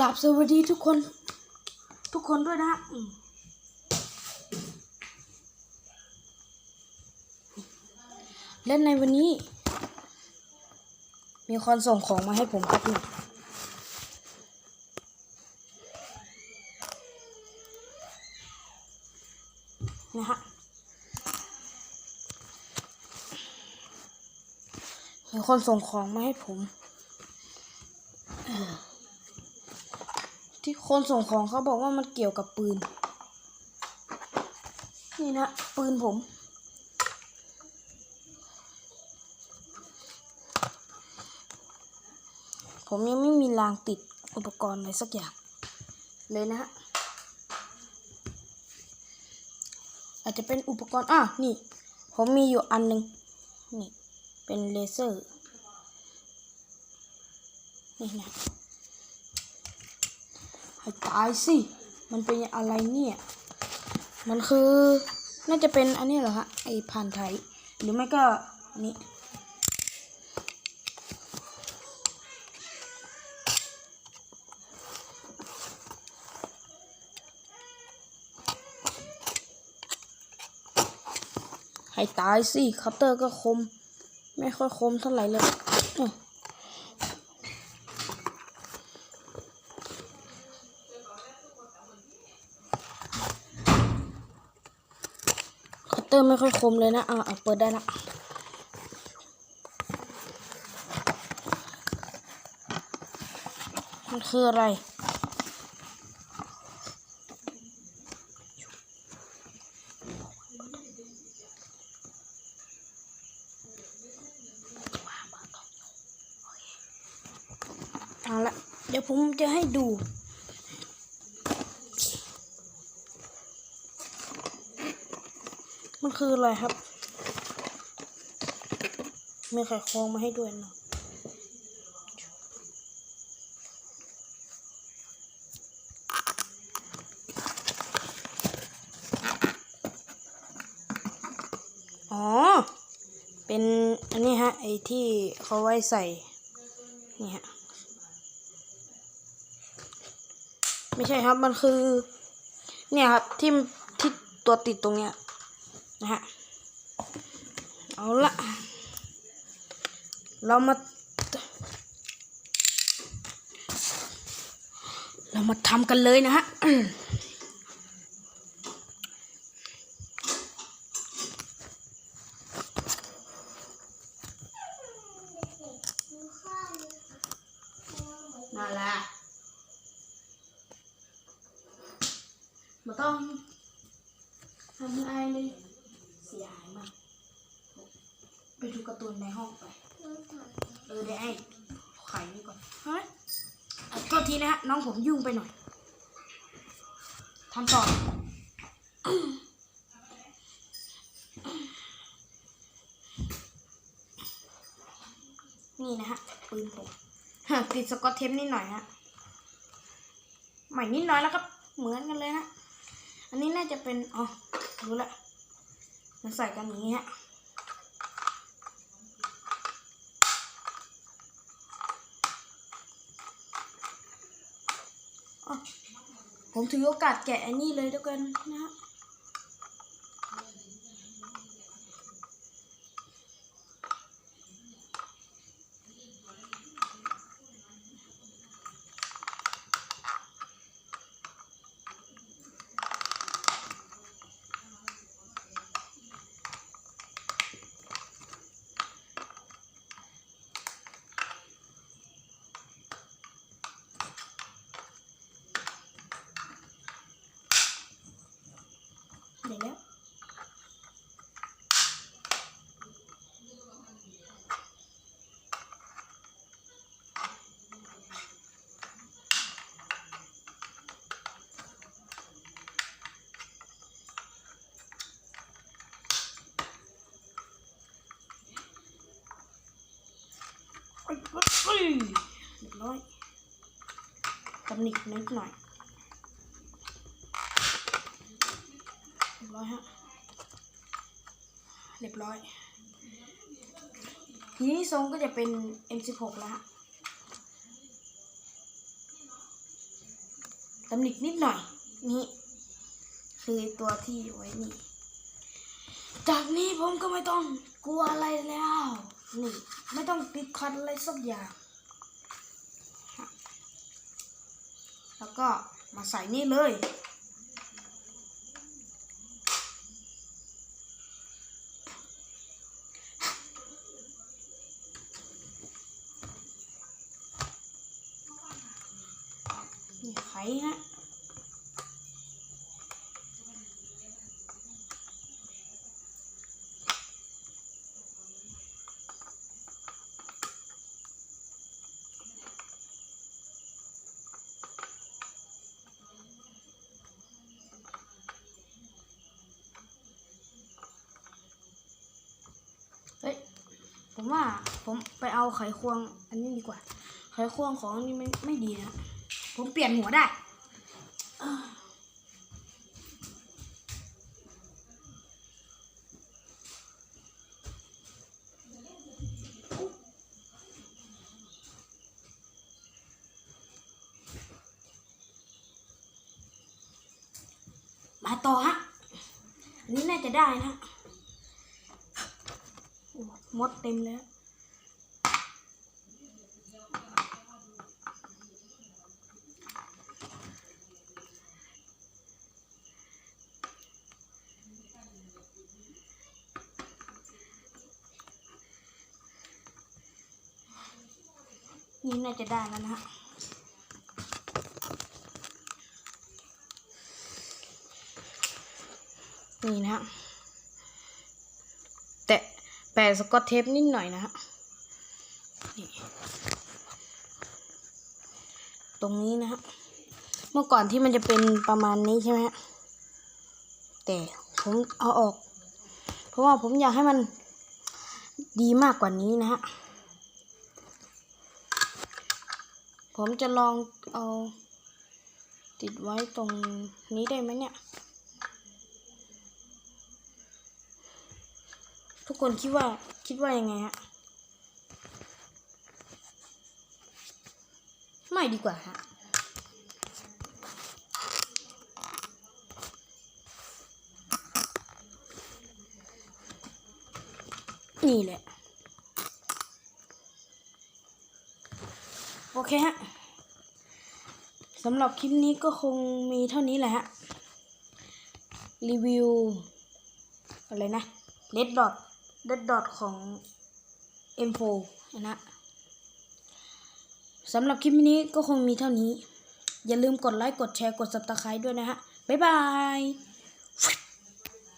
ราบสวัสดีทุกคน ทุกคนด้วยนะฮะและในวันนี้ มีคนส่งของมาให้ผมครับนี่นะฮะมีคนส่งของมาให้ผม เออ ที่คนส่งของเขาบอกว่ามันเกี่ยวกับปืน นี่นะ ปืนผม ผมยังไม่มีรางติดอุปกรณ์อะไรสักอย่าง เลยนะฮะ อาจจะเป็นอุปกรณ์ อะ นี่ ผมมีอยู่อันหนึ่งนี่ เป็นเลเซอร์ นี่นะ ให้ตายสิ มันเป็นอะไรเนี่ย มันคือ น่าจะเป็นอันนี้เหรอฮะ ไอผ่านไทย หรือไม่ก็อันนี้ ให้ตายสิ คัตเตอร์ก็คม ไม่ค่อยคมเท่าไหร่เลยอื้อคัต เตอร์ไม่ค่อยคมเลยนะ อ่าเปิดได้ละมันคืออะไร เอาละ เดี๋ยวผมจะให้ดู มันคืออะไรครับ มีไข่ควงมาให้ด้วยเนาะอ๋อ เป็นอันนี้ฮะ ไอที่เขาไว้ใส่ นี่ฮะ ไม่ใช่ครับ มันคือ เนี่ยครับที่ที่ตัวติดตรงเนี้ย นะฮะ เอาละเรามา เรามาทำกันเลยนะฮะนั่นแหละมาต้องทำอะไรเลย เสียหายมาก ไปดูการ์ตูนในห้องไป เออเดี๋ยวไอ้ไข่นี่ก่อนเฮ้ยอะโทษทีนะฮะน้องผมยุ่งไปหน่อยทำต่อนี่นะฮะปืนผมฮะติดสกอตเทปนิดหน่อยฮะใหม่นิดน้อยแล้วก็เหมือนกันเลยฮะ อันนี้น่าจะเป็น อ๋อ รู้ละ มันใส่กันอย่างนี้ฮะอ๋อผมถือโอกาสแกะอันนี้เลยด้วยกันนะฮะ เรียบร้อยตำหนินิดหน่อยเรียบร้อยฮะเรียบร้อย ทีนี้ทรงก็จะเป็น M16 แล้วฮะตำหนินิดหน่อย นี่ คือตัวที่ไว้นี่ จากนี้ผมก็ไม่ต้องกลัวอะไรแล้ว นี่ ไม่ต้องติดขัดอะไรสักอย่าง แล้วก็มาใส่นี่เลย นี่ไข่ฮะ เฮ้ย ผมว่าผมไปเอาไขควงอันนี้ดีกว่า ไขควงของนี้ไม่ไม่ดีนะ ผมเปลี่ยนหัวได้มาต่อฮะ อันนี้น่าจะได้นะ มดเต็มแล้วนี่น่าจะได้แล้วนะฮะนี่นะฮะ ปะสกอตเทปนิดหน่อยนะฮะตรงนี้นะฮะ เมื่อก่อนที่มันจะเป็นประมาณนี้ใช่ไหมฮะ แต่ผมเอาออก เพราะว่าผมอยากให้มันดีมากกว่านี้นะฮะ ผมจะลองเอา ติดไว้ตรงนี้ได้ไหมเนี่ย ทุกคนคิดว่าคิดว่ายังไงฮะไม่ดีกว่าฮะนี่แหละ โอเคฮะสำหรับคลิปนี้ก็คงมีเท่านี้แหละฮะ รีวิว อะไรนะเลตบอ เดดดอทของ M4 นะฮะสำหรับคลิปนี้ก็คงมีเท่านี้ อย่าลืมกดไลค์ กดแชร์ กด subscribe ด้วยนะฮะ บ๊ายบาย